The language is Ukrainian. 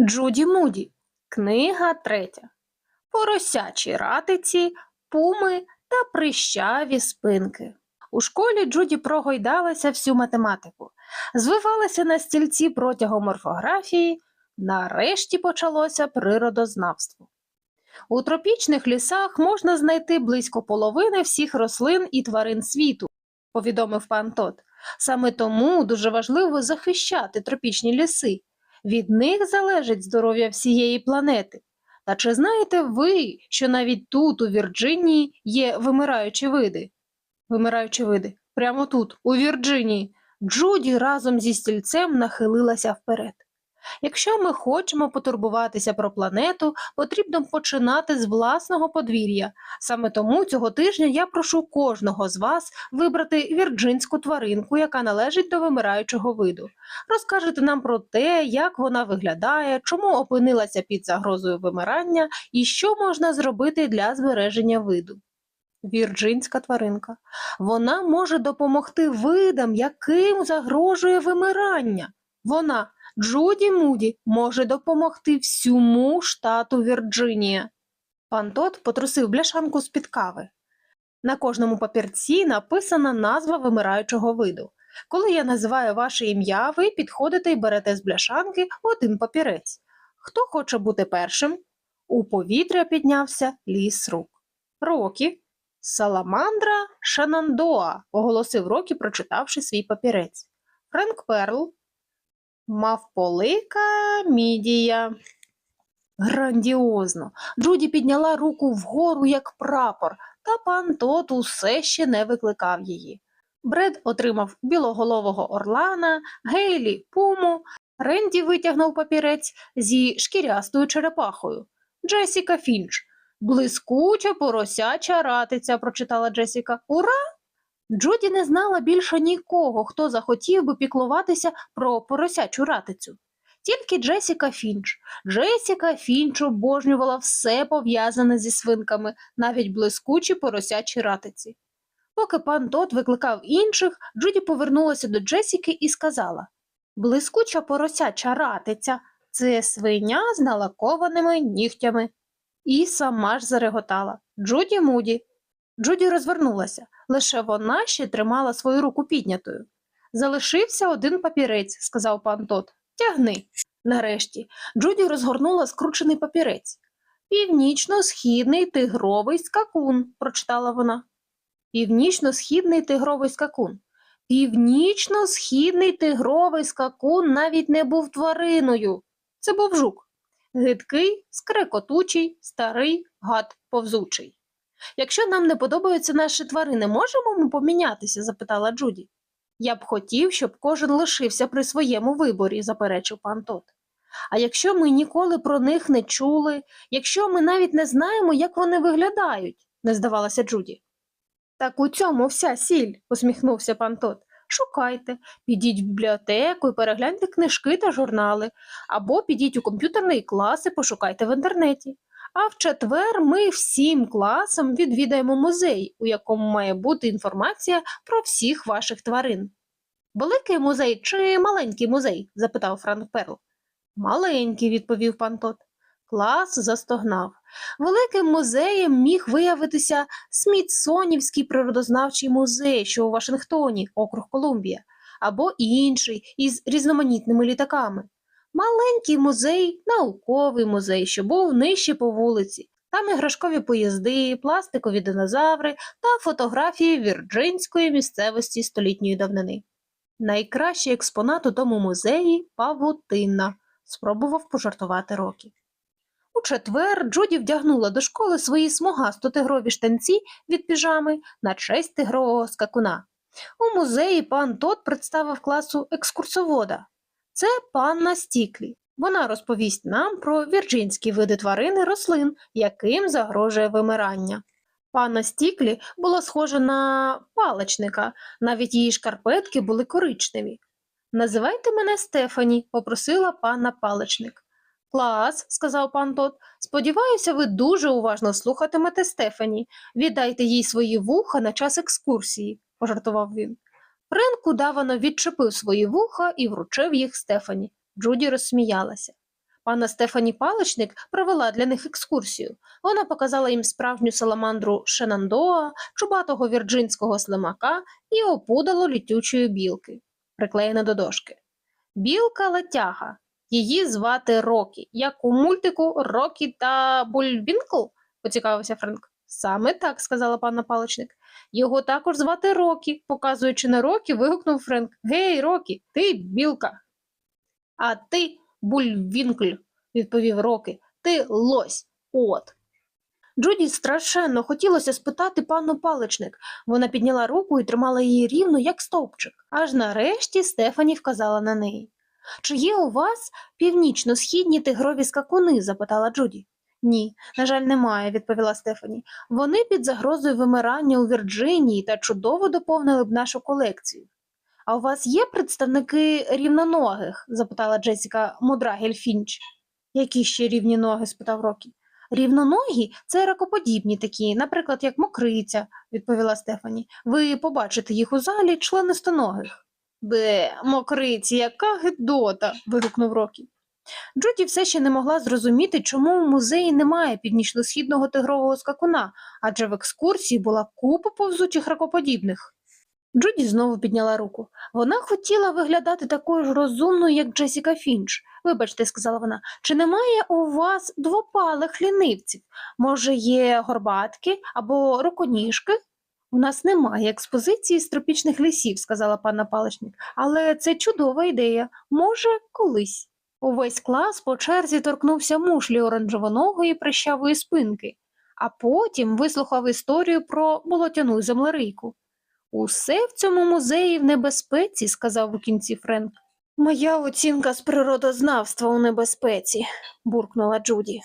Джуді Муді. Книга третя. Поросячі ратиці, пуми та прищаві спинки. У школі Джуді прогойдалася всю математику, звивалася на стільці протягом орфографії, нарешті почалося природознавство. У тропічних лісах можна знайти близько половини всіх рослин і тварин світу, повідомив пан Тот. Саме тому дуже важливо захищати тропічні ліси. Від них залежить здоров'я всієї планети. Та чи знаєте ви, що навіть тут, у Вірджинії, є вимираючі види? Вимираючі види. Прямо тут, у Вірджинії. Джуді разом зі стільцем нахилилася вперед. Якщо ми хочемо потурбуватися про планету, потрібно починати з власного подвір'я. Саме тому цього тижня я прошу кожного з вас вибрати вірджинську тваринку, яка належить до вимираючого виду. Розкажете нам про те, як вона виглядає, чому опинилася під загрозою вимирання і що можна зробити для збереження виду. Вірджинська тваринка. Вона може допомогти видам, яким загрожує вимирання. Вона, Джуді Муді, може допомогти всьому штату Вірджинія. Пан Тот потрусив бляшанку з-під кави. На кожному папірці написана назва вимираючого виду. Коли я називаю ваше ім'я, ви підходите і берете з бляшанки один папірець. Хто хоче бути першим? У повітря піднявся ліс рук. Рокі. Саламандра Шанандоа, оголосив Рокі, прочитавши свій папірець. Френк Перл. Мавполика Мідія. Грандіозно. Джуді підняла руку вгору, як прапор, та пан Тот усе ще не викликав її. Бред отримав білоголового орлана, Гейлі пуму, Ренді витягнув папірець зі шкірястою черепахою. Джесіка Фінч. Блискуча поросяча ратиця, прочитала Джесіка. Ура! Джуді не знала більше нікого, хто захотів би піклуватися про поросячу ратицю. Тільки Джесіка Фінч. Джесіка Фінч обожнювала все пов'язане зі свинками, навіть блискучі поросячі ратиці. Поки пан Тот викликав інших, Джуді повернулася до Джесіки і сказала Блискуча поросяча ратиця це свиня з налакованими нігтями. І сама ж зареготала Джуді Муді. Джуді розвернулася, лише вона ще тримала свою руку піднятою. Залишився один папірець, сказав пан Тот. Тягни. Нарешті Джуді розгорнула скручений папірець. Північно-східний тигровий скакун, прочитала вона. Північно-східний тигровий скакун. Північно-східний тигровий скакун навіть не був твариною. Це був жук. Гидкий, скрекотучий, старий, гад повзучий. Якщо нам не подобаються наші тварини, можемо ми помінятися? запитала Джуді. Я б хотів, щоб кожен лишився при своєму виборі, заперечив пан Тот. А якщо ми ніколи про них не чули, якщо ми навіть не знаємо, як вони виглядають, не здавалася Джуді. Так у цьому вся сіль, посміхнувся пан Тот. Шукайте, підіть в бібліотеку і перегляньте книжки та журнали, або підіть у комп'ютерний клас і пошукайте в інтернеті. А в четвер ми всім класом відвідаємо музей, у якому має бути інформація про всіх ваших тварин. Великий музей чи маленький музей? запитав Франк Перл. Маленький, відповів пан Тот. Клас застогнав. Великим музеєм міг виявитися Смітсонівський природознавчий музей, що у Вашингтоні, округ Колумбія, або інший із різноманітними літаками. Маленький музей, науковий музей, що був нижче по вулиці. Там іграшкові поїзди, пластикові динозаври та фотографії вірджинської місцевості столітньої давнини. Найкращий експонат у тому музеї павутинна, спробував пожартувати Рокі. У четвер Джуді вдягнула до школи свої смугасто тигрові штанці від піжами на честь тигрового скакуна. У музеї пан Тот представив класу екскурсовода. Це панна Стіклі. Вона розповість нам про вірджинські види тварин і рослин, яким загрожує вимирання. Панна Стіклі була схожа на паличника, навіть її шкарпетки були коричневі. Називайте мене Стефані, попросила панна паличник. Клас, сказав пан Тот. Сподіваюся, ви дуже уважно слухатимете Стефані. Віддайте їй свої вуха на час екскурсії, пожартував він. Френк удавано відчепив свої вуха і вручив їх Стефані. Джуді розсміялася. Пана Стефані Паличник провела для них екскурсію. Вона показала їм справжню саламандру Шенандоа, чубатого вірджинського слимака і опудало літючої білки, приклеєне до дошки. Білка летяга. Її звати Рокі, як у мультику Рокі та Бульбінкл, поцікавився Френк. Саме так, сказала панна Паличник. Його також звати Рокі, показуючи на Рокі, вигукнув Френк. Гей, Рокі, ти білка. А ти Бульвінкль, відповів Рокі. Ти лось. От. Джуді страшенно хотілося спитати панну Паличник. Вона підняла руку і тримала її рівно, як стовпчик. Аж нарешті Стефані вказала на неї. Чи є у вас північно-східні тигрові скакуни? запитала Джуді. Ні, на жаль, немає, відповіла Стефані. Вони під загрозою вимирання у Вірджинії та чудово доповнили б нашу колекцію. А у вас є представники рівноногих? запитала Джесіка Мудрагель Фінч. Які ще рівні ноги? спитав Рокі. Рівноногі це ракоподібні такі, наприклад, як мокриця, відповіла Стефані. Ви побачите їх у залі членистоногих. Бе, мокриці, яка гидота. вигукнув Рокі. Джуді все ще не могла зрозуміти, чому в музеї немає північно-східного тигрового скакуна, адже в екскурсії була купа повзучих ракоподібних. Джуді знову підняла руку. Вона хотіла виглядати такою ж розумною, як Джесіка Фінч. Вибачте, сказала вона, чи немає у вас двопалих лінивців? Може, є горбатки або руконіжки? У нас немає експозиції з тропічних лісів, сказала панна Паличник, але це чудова ідея. Може, колись. Увесь клас по черзі торкнувся мушлі оранжевоногої прищавої спинки, а потім вислухав історію про болотяну землерийку. Усе в цьому музеї в небезпеці, сказав у кінці Френк. Моя оцінка з природознавства у небезпеці, буркнула Джуді.